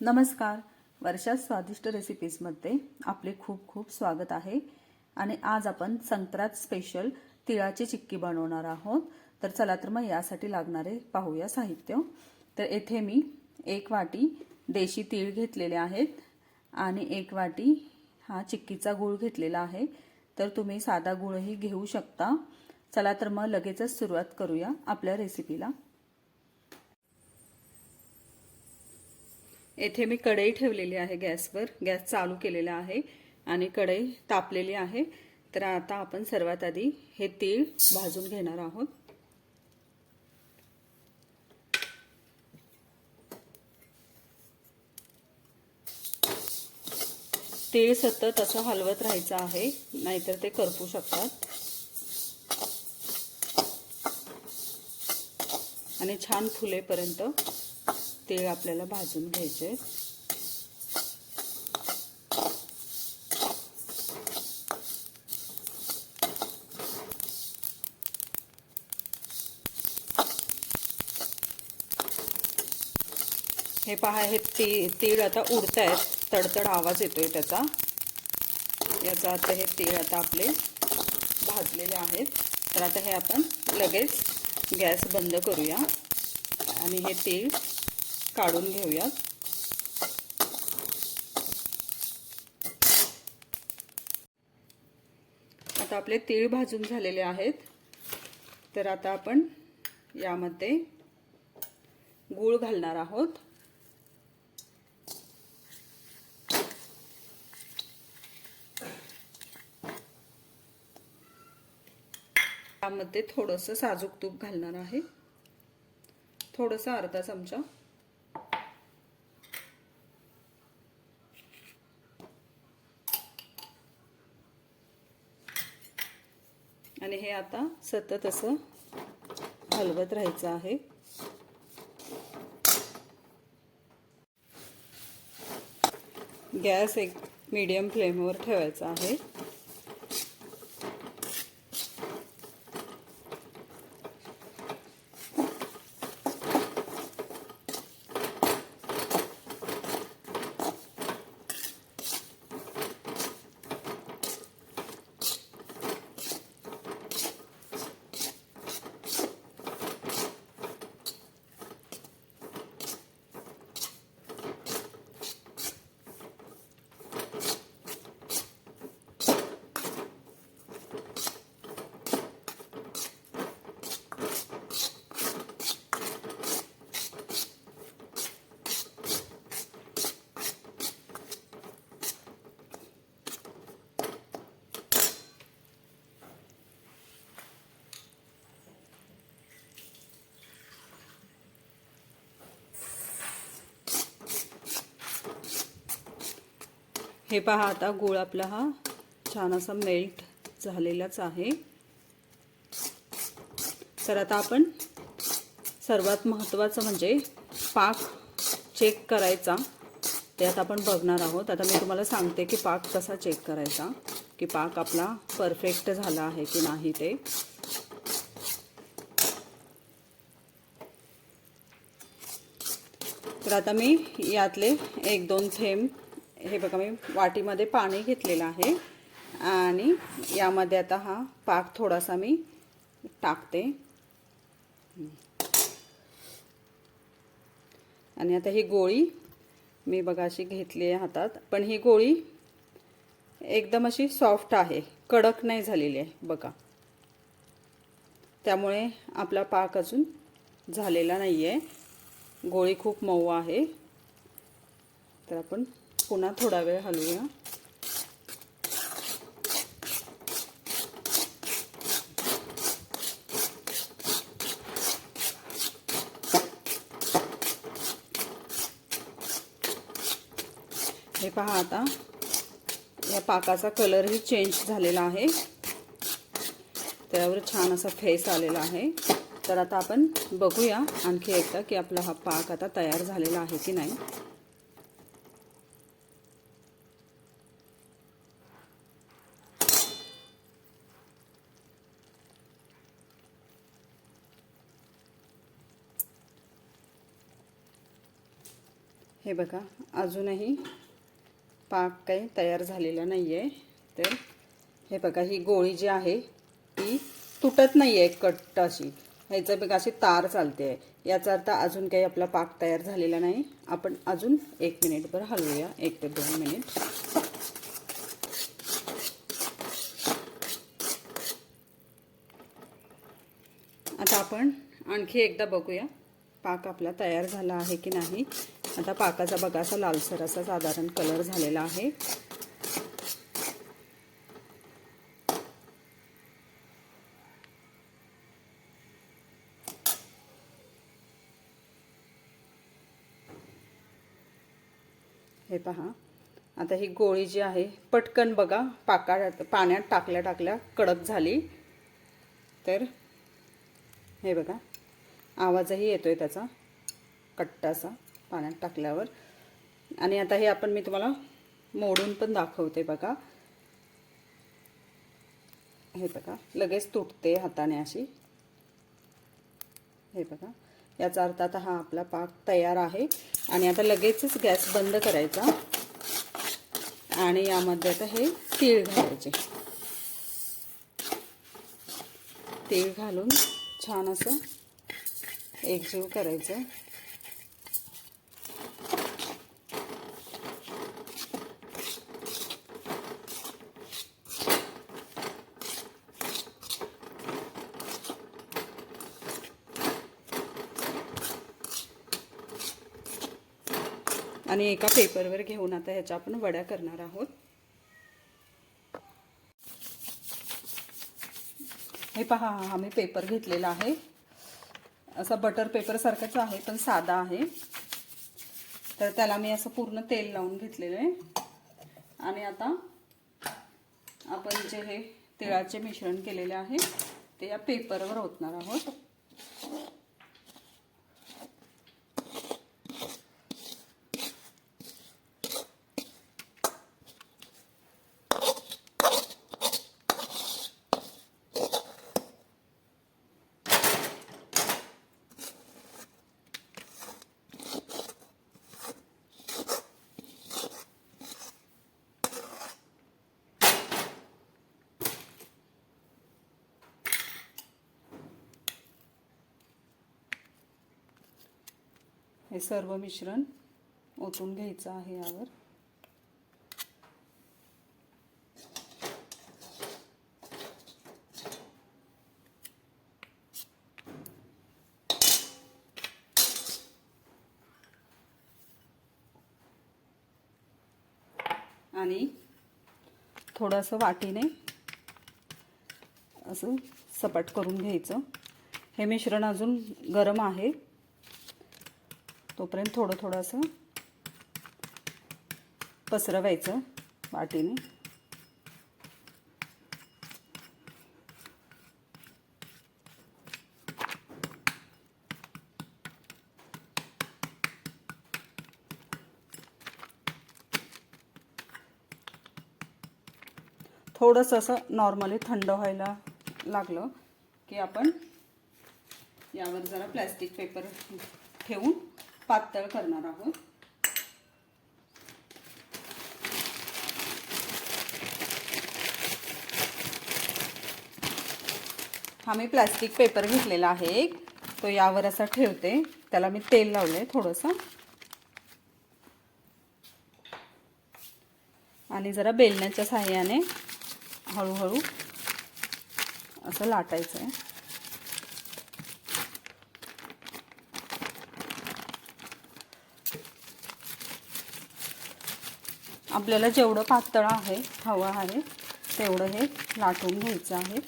नमस्कार. वर्षा स्वादिष्ट रेसिपीजमध्ये आपले खूप खूप स्वागत आहे. आणि आज आपण संक्रांत स्पेशल तिळाची चिक्की बनवणार आहोत. तर चला तर मग यासाठी लागणारे पाहूया साहित्य. तर येथे मी एक वाटी देशी तीळ घेतलेले आहेत. आणि एक वाटी हा चिक्कीचा गूळ घेतलेला आहे. तर तुम्ही साधा गूळही घेऊ शकता. चला तर मग लगेचच सुरुवात करूया आपल्या रेसिपीला येथे मी कढई ठेवलेली आहे गॅसवर. गॅस चालू केलेला आहे आणि कढई तापलेली आहे. तर आता आपण सर्वात आधी हे तीळ भाजून घेणार आहोत. तीळ सतत असं हलवत राहायचं आहे नाहीतर ते करपू शकतात. आणि छान फुलेपर्यंत तीळ आपल्याला भाजून घ्यायचे हे पहा हे ती तीळ आता उडत आहेत तडतड आवाज येतोय त्याचा. याचा अर्थ हे तीळ आता आपले भाजलेले आहेत. तर आता हे आपण लगेच गॅस बंद करूया. आणि हे तीळ काढून घेऊयात. आता आपले तीळ भाजून झालेले आहेत. तर आता आपण यामध्ये गूळ घालणार आहोत. यामध्ये थोडंसं साजूक तूप घालणार आहे. थोडंसं अर्धा चमचा. आणि हे आता सतत असं हलवत राहायचं आहे. गॅस एक मीडियम फ्लेमवर ठेवायचा आहे. हे पहा आता गूळ आपला हा छान असा मेल्ट झालेलाच आहे. तर आता आपण सर्वात महत्त्वाचं म्हणजे पाक चेक करायचा. ते आता आपण बघणार आहोत. आता मी तुम्हाला सांगते की पाक कसा चेक करायचा की पाक आपला परफेक्ट झाला आहे की नाही ते. तर आता मी यातले एक दोन थेंब हे बघा मी वाटीमध्ये पाणी घेतलेलं आहे आणि यामध्ये आता हा पाक थोडासा मी टाकते. आणि आता ही गोळी मी बघा अशी घेतली आहे हातात. पण ही गोळी एकदम अशी सॉफ्ट आहे कडक नाही झालेली आहे बघा. त्यामुळे आपला पाक अजून झालेला नाही आहे गोळी खूप मऊ आहे. तर आपण पुन्हा थोडा वेळ हलवूया. हे पहा आता. या पाकाचा कलरही चेंज झालेला आहे. त्यावर छान असा फेस आलेला आहे. तर आता आपण बघूया आणखी एकदा की आपला हा पाक आता तयार झालेला आहे की नाही. हे बघा अजूनही पाक काही तयार झालेला नाही आहे तर हे बघा ही गोळी जी आहे ती तुटत नाही आहे कट्ट अशी ह्याचं बघा अशी तार चालते. आहे याचा अर्थ अजून काही आपला पाक तयार झालेला नाही. आपण अजून एक मिनिटभर हलवूया. एक ते दोन मिनिट आता आपण आणखी एकदा बघूया पाक आपला तयार झाला आहे की नाही. आता पाकाचा बघा असा लालसर असा साधारण कलर झालेला आहे. हे पहा. आता ही गोळी जी आहे पटकन बघा पाका पाण्यात टाकल्या टाकल्या कडक झाली. तर हे बघा आवाजही येतोय त्याचा कट्टासा. पाण्यात टाकल्यावर. आणि आता हे आपण मी तुम्हाला मोडून पण दाखवते बघा. हे बघा लगेच तुटते हाताने अशी. हे बघा याचा अर्थ आता हा आपला पाक तयार आहे. आणि आता लगेचच गॅस बंद करायचा. आणि यामध्ये आता हे तीळ घालायचे. तीळ घालून छान असं एकजीव करायचं. आणि एका पेपरवर घेऊन आता ह्याच्या आपण वड्या करणार आहोत. हे पहा हा मी पेपर घेतलेला आहे. असा बटर पेपर सारखाच आहे पण साधा आहे. तर त्याला मी असं पूर्ण तेल लावून घेतलेलं आहे. आणि आता आपण जे हे तिळाचे मिश्रण केलेले आहे ते या पेपरवर ओतणार आहोत. हे सर्व मिश्रण ओतून घ्यायचं आहे यावर. आणि थोडंसं वाटीने असं सपाट करून घ्यायचं. हे मिश्रण अजून गरम आहे. तोपर्यंत थोडं थोडं असं पसरवायचं वाटीने. थोडंसं असं नॉर्मली थंड व्हायला लागलं की आपण यावर जरा प्लॅस्टिक पेपर ठेवून पातळ करणार आहोत. हा मी प्लॅस्टिक पेपर घेतलेला आहे एक. तो यावर असा ठेवते. त्याला मी तेल लावलंय थोडंसं. आणि जरा बेलण्याच्या साह्याने हळूहळू असं लाटायचं आहे आपल्याला जेवढं पातळ आहे हवं आहे तेवढं हे लाटून घ्यायचं आहे.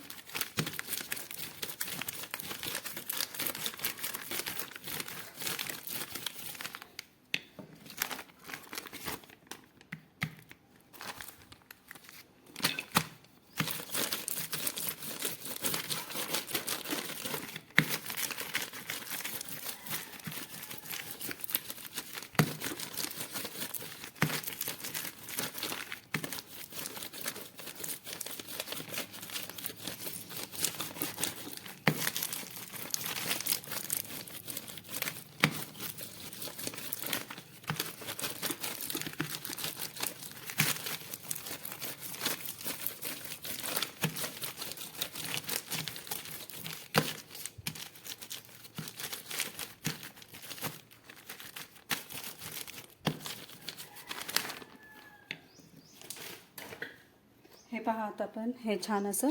पहा आता आपण हे छान असं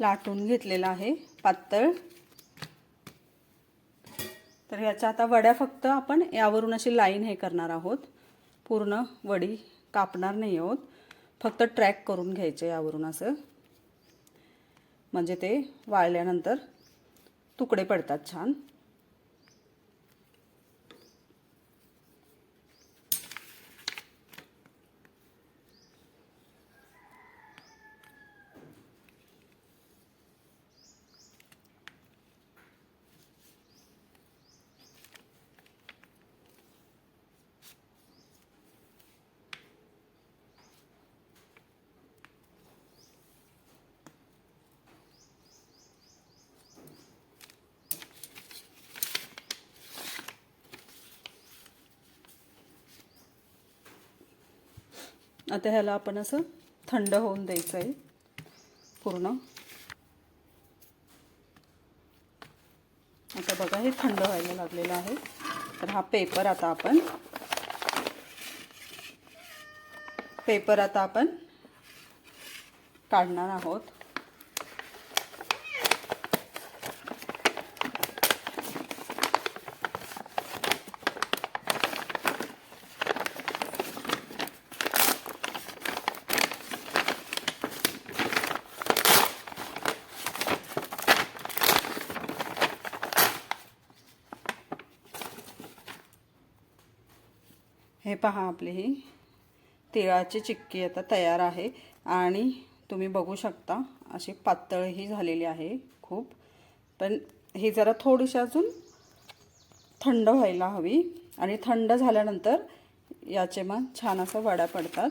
लाटून घेतलेलं आहे पातळ. तर ह्याच्या आता वड्या फक्त आपण यावरून अशी लाईन हे करणार आहोत. पूर्ण वडी कापणार नाही आहोत. फक्त ट्रॅक करून घ्यायचे यावरून असं. म्हणजे ते वाळल्यानंतर तुकडे पडतात छान. आता ह्याला आपण असं थंड होऊन द्यायचं आहे पूर्ण. आता बघा हे थंड व्हायला लागलेलं आहे. तर हा पेपर आता आपण पेपर आता आपण काढणार आहोत. हे पहा आपली ही. तिळाची चिक्की आता तयार आहे. आणि तुम्ही बघू शकता अशी पातळही झालेली आहे खूप. पण ही जरा थोडीशी अजून थंड व्हायला हवी. आणि थंड झाल्यानंतर याचे मग छान असं वड्या पडतात.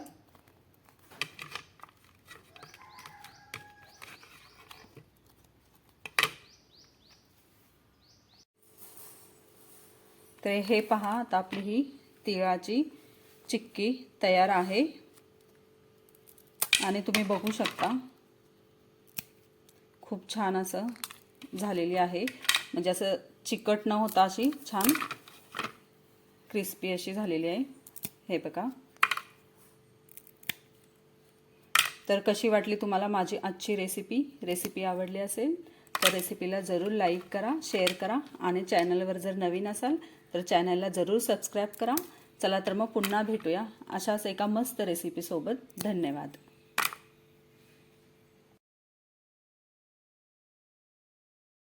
तर हे पहा आता आपली ही तिळाची चिक्की तयार आहे. आणि तुम्ही बघू शकता खूप छान असं झालेली आहे. म्हणजे असं चिकट न होता अशी छान क्रिस्पी अशी झालेली आहे. हे बघा. तर कशी वाटली तुम्हाला माझी आजची रेसिपी रेसिपी आवडली असेल तर रेसिपीला जरूर लाईक करा शेअर करा. आणि चॅनलवर जर नवीन असाल तर चॅनलला जरूर सबस्क्राईब करा. चला तर मग पुन्हा भेटूया अशाच एका मस्त रेसिपीसोबत धन्यवाद.